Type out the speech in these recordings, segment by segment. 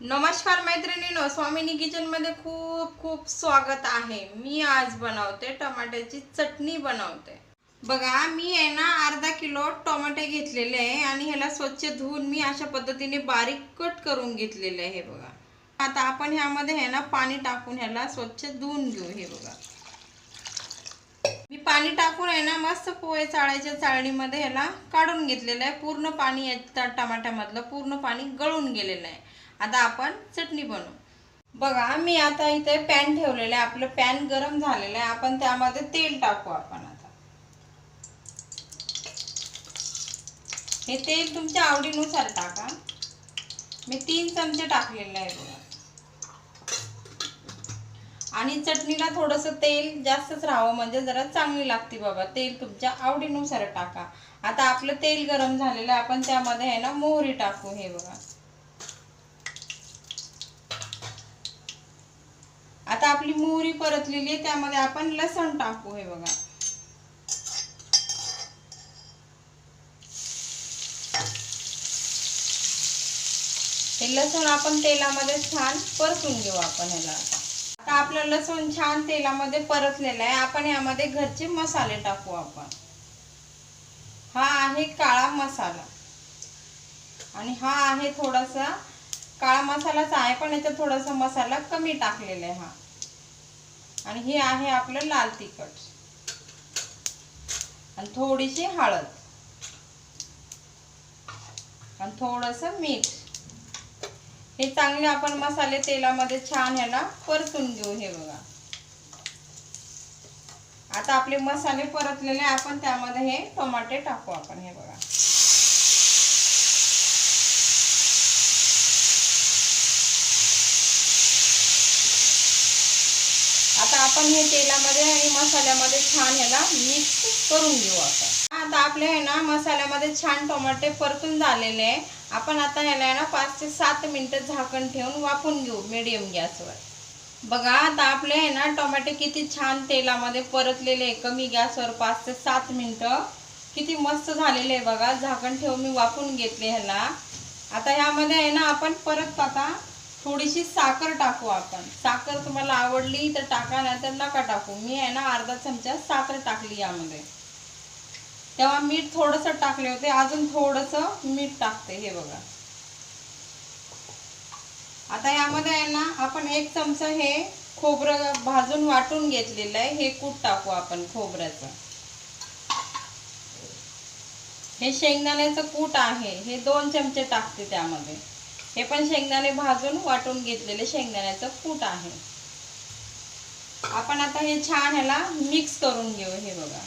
नमस्कार मैत्रिणीनो स्वामिनी किचनमध्ये खूप खूप स्वागत आहे. मी आज बनवते टमाट्याची चटणी बनवते. बघा मी आहे ना अर्धा किलो टोमॅटे घेतलेले आहे आणि ह्याला स्वच्छ धुवून मी अशा पद्धतीने बारीक कट करून घेतलेले आहे बघा. आता आपण ह्यामध्ये आहे ना पाणी टाकून ह्याला स्वच्छ धुवून घेऊ हे बघा. पाणी टाकून आहे ना मस्त पोहे चाळायच्या चाळणीमध्ये ह्याला काढून घेतलेलं आहे. पूर्ण पाणी या टमाट्यामधलं पूर्ण पाणी गळून गेलेलं आहे. आता आपण चटणी बनवू. बघा मी आता इथे पॅन ठेवलेलं आहे. आपलं पॅन गरम झालेलं आहे. आपण त्यामध्ये तेल टाकू आपण आता. हे तेल तुमच्या आवडीनुसार टाका. मी तीन चमचे टाकलेले आहे बघा. आणि चटणीला थोडंसं तेल जास्तच राहावं म्हणजे जरा चांगली लागते बाबा. तेल तुमच्या आवडीनुसार टाका. आता आपलं तेल गरम झालेलं आहे आपण त्यामध्ये आहे ना मोहरी टाकू हे बघा. आता आपली मोहरी परतलेली आहे त्यामध्ये आपण लसण टाकू हे बघा. हे लसूण आपण तेलामध्ये छान परतून घेऊ आपण ह्याला. आता तर आपलं लसूण छान तेलामध्ये परतलेलं आहे. आपण यामध्ये घरचे मसाले टाकू आपण. हा आहे काळा मसाला. आणि हा आहे थोडासा काळा मसालाच आहे पण याच्यात थोडासा मसाला कमी टाकलेला आहे हा. आणि हे आहे आपलं लाल तिखट. आणि थोडीशी हळद. आणि थोडंसं मीठ. हे चांगले आपण मसाले तेलामध्ये छान ह्याला परतून घेऊ हे बघा. आता आपले मसाले परतलेले आपण त्यामध्ये हे टोमॅटे टाकू आपण हे बघा. आता आपण हे तेलामध्ये मसाल्यामध्ये छान ह्याला मिक्स करून घेऊ आपण. आता आपले आहे ना मसाल्यामध्ये छान टोमॅटे परतून झालेले आहे. आपण आता ह्याला आहे ना पाच ते सात मिनटं झाकण ठेवून वाफून घेऊ मिडियम गॅसवर. बघा आता आपले आहे ना टोमॅटे किती छान तेलामध्ये परतलेले आहे. कमी गॅसवर पाच ते सात मिनिटं. किती मस्त झालेले आहे बघा. झाकण ठेवून मी वाफून घेतले ह्याला. आता ह्यामध्ये आहे ना आपण परत आता थोडीशी साखर टाकू आपण. साखर तुम्हाला आवडली तर टाका नाही तर नका टाकू. मी आहे ना अर्धा चमचा साखर टाकली यामध्ये. तेव्हा मीठ थोडंसं टाकले होते. अजून थोडंसं मीठ टाकते हे बघा. आता यामध्ये आहे ना आपण एक चमचा हे खोबरं भाजून वाटून घेतलेलं आहे. हे कूट टाकू आपण खोबऱ्याचं. हे शेंगदाण्याचं कूट आहे. हे दोन चमचे टाकते त्यामध्ये. हे पण शेंगदाणे भाजून वाटून घेतलेले शेंगदाण्याचं कूट आहे. आपण आता हे छान ह्याला मिक्स करून घेऊ हे बघा.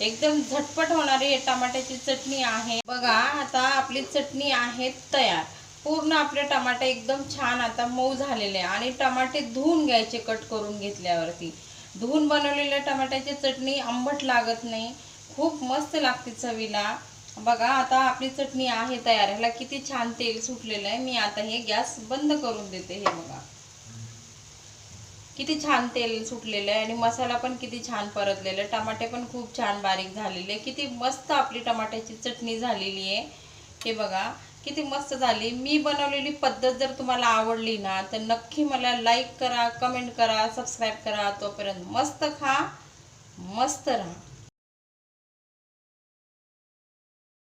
एकदम झटपट होणारी हे टमाट्याची चटणी आहे. बघा आता आपली चटणी आहे तयार. पूर्ण आपले टमाटे एकदम छान आता मऊ झालेले आहे. आणि टमाटे धुवून घ्यायचे कट करून घेतल्यावरती. धुवून बनवलेल्या टमाट्याची चटणी आंबट लागत नाही. खूप मस्त लागते चवीला. बघा आता आपली चटणी आहे तयार. ह्याला किती छान तेल सुटलेलं आहे. मी आता हे गॅस बंद करून देते हे बघा. किती छान तेल सुटलेलं आहे आणि मसाला पण किती छान परतलेला आहे. टमाटे पण खूप छान बारीक झालेले. किती मस्त आपली टमाट्याची चटणी झालेली आहे. हे बघा किती मस्त झाली. मी बनवलेली पद्धत जर तुम्हाला आवडली ना तर नक्की मला लाईक करा कमेंट करा सबस्क्राईब करा. तोपर्यंत मस्त खा मस्त राहा.